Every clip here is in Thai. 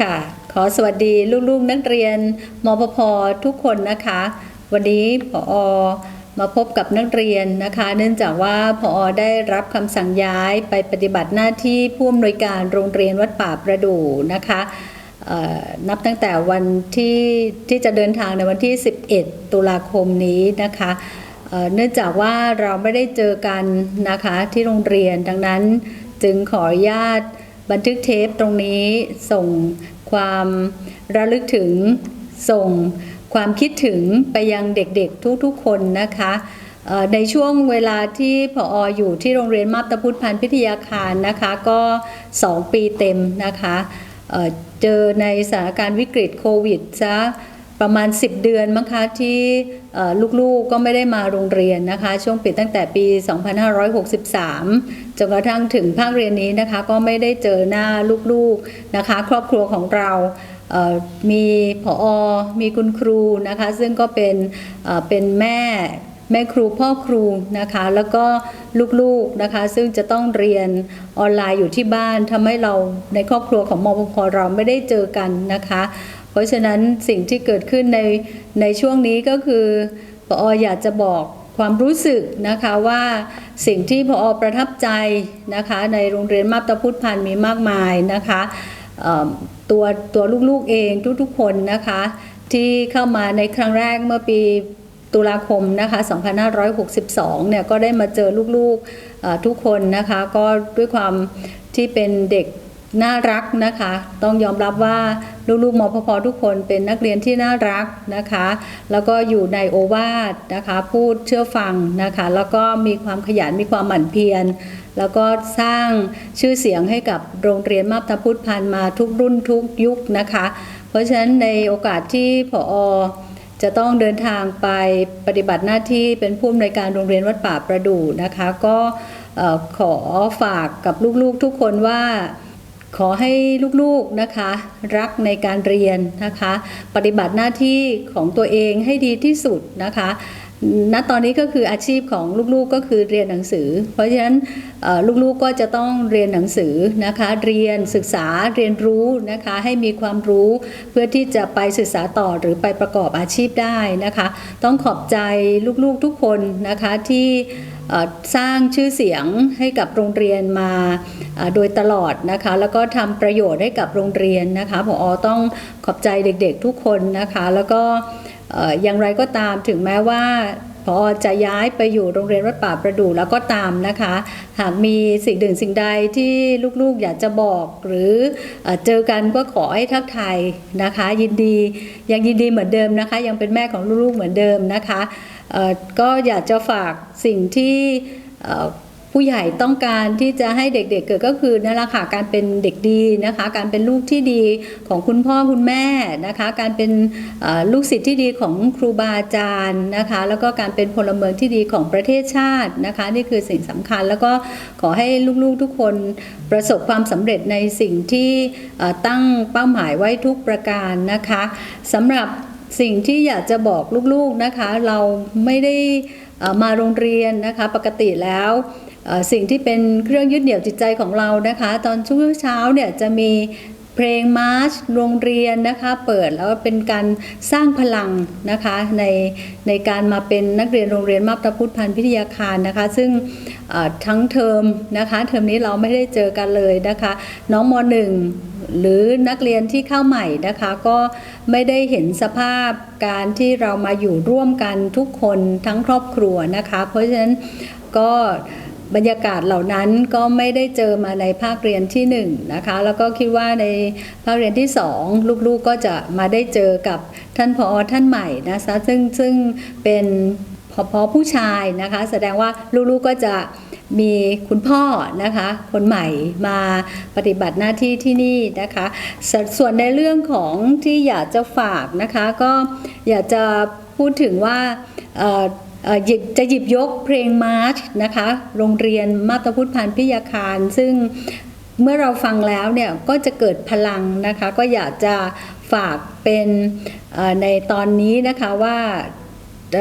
ค่ะ ขอสวัสดีลูกๆนักเรียนมพพทุกคนนะคะ วันนี้ผอมาพบกับนักเรียนนะคะ เนื่องจากว่าผอได้รับคำสั่งย้ายไปปฏิบัติหน้าที่ผู้อำนวยการโรงเรียนวัดป่าประดู่นะคะนับตั้งแต่วันที่ที่จะเดินทางในวันที่ 11 ตุลาคมนี้นะคะเอ่อเนื่องจากว่าเราไม่ได้เจอกันนะคะที่โรงเรียนดังนั้นจึงขออนุญาต บันทึกเทปตรงนี้ส่งความระลึกถึงส่งความคิดถึงไปยังเด็กๆทุกๆคนนะคะในช่วงเวลาที่ผออยู่ที่โรงเรียนมาบตาพุทธพันธ์พิทยาคารนะคะก็ 2 ปีเต็มนะคะเเจอในสถานการณ์วิกฤตโควิดซะ ประมาณ 10 เดือนมั้งคะที่ลูกๆก็ไม่ได้มาโรงเรียนนะคะ ช่วงปิดตั้งแต่ปี 2563 จนกระทั่งถึงภาคเรียนนี้นะคะก็ไม่ได้เจอหน้าลูกๆนะคะ ครอบครัวของเรามีผอมีคุณครูนะคะ ซึ่งก็เป็นเป็นแม่แม่ครูพ่อครูนะคะ แล้วก็ลูกๆนะคะ ซึ่งจะต้องเรียนออนไลน์อยู่ที่บ้านทำให้เราในครอบครัวของมปพเราไม่ได้เจอกันนะคะ ราะฉะนั้นสิ่งที่เกิดขึ้นในในช่วงนี้ก็คือปออยากจะบอกความรู้สึกนะคะว่าสิ่งที่พอประทับใจนะคะในโรงเรียนมาบตาพุทธพันธ์มีมากมายนะคะตัวตัวลูกๆเองทุกๆคนนะคะที่เข้ามาในครั้งแรกเมื่อปีตุลาคมนะคะ2562เนี่ยก็ได้มาเจอลูกๆทุกคนนะคะก็ด้วยความที่เป็นเด็ก น่ารักนะคะ ต้องยอมรับว่าลูกๆมพพทุกคนเป็นนักเรียนที่น่ารักนะคะ แล้วก็อยู่ในโอวาทนะคะ พูดเชื่อฟังนะคะ แล้วก็มีความขยันมีความหมั่นเพียร แล้วก็สร้างชื่อเสียงให้กับโรงเรียนมาบตาพุทธพันมาทุกรุ่นทุกยุคนะคะ เพราะฉะนั้นในโอกาสที่ผอจะต้องเดินทางไปปฏิบัติหน้าที่เป็นผู้อำนวยการโรงเรียนวัดป่าประดู่นะคะ ก็ขอฝากกับลูกๆทุกคนว่า ขอให้ลูกๆนะคะ รักในการเรียนนะคะ ปฏิบัติหน้าที่ของตัวเองให้ดีที่สุดนะคะณตอนนี้ก็คืออาชีพของลูกๆก็คือเรียนหนังสือ เพราะฉะนั้นลูกๆก็จะต้องเรียนหนังสือนะคะ เรียนศึกษาเรียนรู้นะคะ ให้มีความรู้เพื่อที่จะไปศึกษาต่อหรือไปประกอบอาชีพได้นะคะ ต้องขอบใจลูกๆทุกคนนะคะที่ สร้างชื่อเสียงให้กับโรงเรียนมาโดยตลอดนะคะ แล้วก็ทำประโยชน์ให้กับโรงเรียนนะคะผออต้องขอบใจเด็กๆทุกคนนะคะ แล้วก็อย่างไรก็ตามถึงแม้ว่า อจะย้ายไปอยู่โรงเรียนวัดป่าประดู่แล้วก็ตามนะคะ หากมีสิ่งหนึ่งสิ่งใดที่ลูกๆอยากจะบอกหรือเอ่อเจอกันก็ขอให้ทักทายนะคะ ยินดียังยินดีเหมือนเดิมนะคะ ยังเป็นแม่ของลูกๆเหมือนเดิมนะคะก็อยากจะฝากสิ่งที่ ผู้ใหญ่ต้องการที่จะให้เด็กๆเกิดก็คือนั่นแหละค่ะการเป็นเด็กดีนะคะ การเป็นลูกที่ดีของคุณพ่อคุณแม่นะคะ การเป็นลูกศิษย์ที่ดีของครูบาอาจารย์นะคะ แล้วก็การเป็นพลเมืองที่ดีของประเทศชาตินะคะ นี่คือสิ่งสำคัญแล้วก็ขอให้ลูกๆทุกคนประสบความสำเร็จในสิ่งที่ตั้งเป้าหมายไว้ทุกประการนะคะสำหรับสิ่งที่อยากจะบอกลูกๆนะคะ เราไม่ได้มาโรงเรียนนะคะ ปกติแล้ว สิ่งที่เป็นเครื่องยึดเหนี่ยวจิตใจของเรานะคะ ตอนช่วงเช้าเนี่ยจะมีเพลงมาร์ชโรงเรียนนะคะเปิดแล้วเป็นการสร้างพลังนะคะในในการมาเป็นนักเรียนโรงเรียนมาบตาพุทธพันธ์พิทยาคารนะคะ ซึ่งทั้งเทอมนะคะเทอมนี้เราไม่ได้เจอกันเลยนะคะ น้องมหนึ่งหรือนักเรียนที่เข้าใหม่นะคะก็ไม่ได้เห็นสภาพการที่เรามาอยู่ร่วมกันทุกคนทั้งครอบครัวนะคะ เพราะฉะนั้นก็ บรรยากาศเหล่านั้นก็ไม่ได้เจอมาในภาคเรียนที่หนึ่งนะคะแล้วก็คิดว่าในภาคเรียนที่สองลูกๆก็จะมาได้เจอกับท่านผอท่านใหม่นะคะซึ่งซึ่งเป็นพอพอผู้ชายนะคะแสดงว่าลูกๆก็จะมีคุณพ่อนะคะคนใหม่มาปฏิบัติหน้าที่ที่นี่นะคะสส่วนในเรื่องของที่อยากจะฝากนะคะก็อยากจะพูดถึงว่า จะหยิบยกเพลงมาร์ชนะคะ โรงเรียนมาตพุทธพันธ์พิทยาคาร ซึ่งเมื่อเราฟังแล้วเนี่ยก็จะเกิดพลังนะคะ ก็อยากจะฝากเป็นในตอนนี้นะคะว่าเ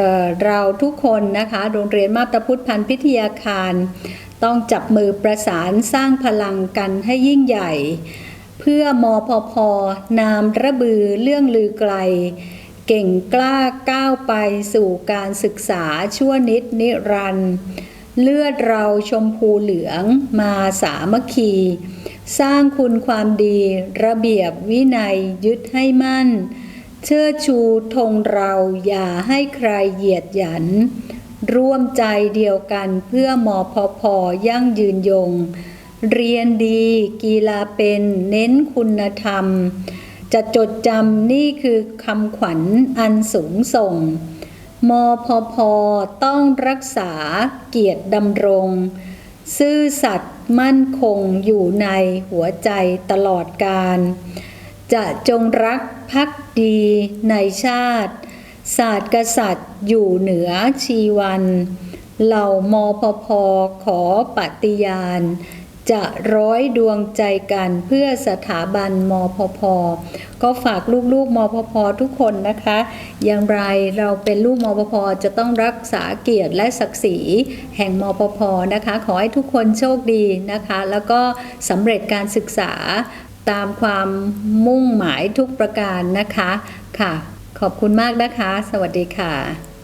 เราทุกคนนะคะ โรงเรียนมาตพุทธพันธ์พิทยาคาร ต้องจับมือประสานสร้างพลังกันให้ยิ่งใหญ่ เพื่อมอพพนามระบือเรื่องลือไกล เก่งกล้าก้าวไปสู่การศึกษาชั่วนิดนิรันดร์เลือดเราชมพูเหลืองมาสามัคคี สร้างคุณความดีระเบียบวินัยยึดให้มั่น เชิดชูธงเราอย่าให้ใครเหยียดหยัน ร่วมใจเดียวกันเพื่อมอพพยั่งยืนยง เรียนดีกีฬาเป็นเน้นคุณธรรม จะจดจำนี่คือคำขวัญอันสูงส่ง มพพต้องรักษาเกียรติดำรง ซื่อสัตย์มั่นคงอยู่ในหัวใจตลอดกาลจะจงรักภักดีในชาติ ศาสตร์กษัตริย์อยู่เหนือชีวัน เหล่ามพพขอปฏิญาณ จะร้อยดวงใจกันเพื่อสถาบันมพพ ก็ฝากลูกๆมพพ ทุกคนนะคะ อย่างไรเราเป็นลูกมพพ จะต้องรักษาเกียรติและศักดิ์ศรีแห่งมพพ นะคะ ขอให้ทุกคนโชคดีนะคะ แล้วก็สำเร็จการศึกษาตามความมุ่งหมายทุกประการนะคะค่ะ ขอบคุณมากนะคะ สวัสดีค่ะ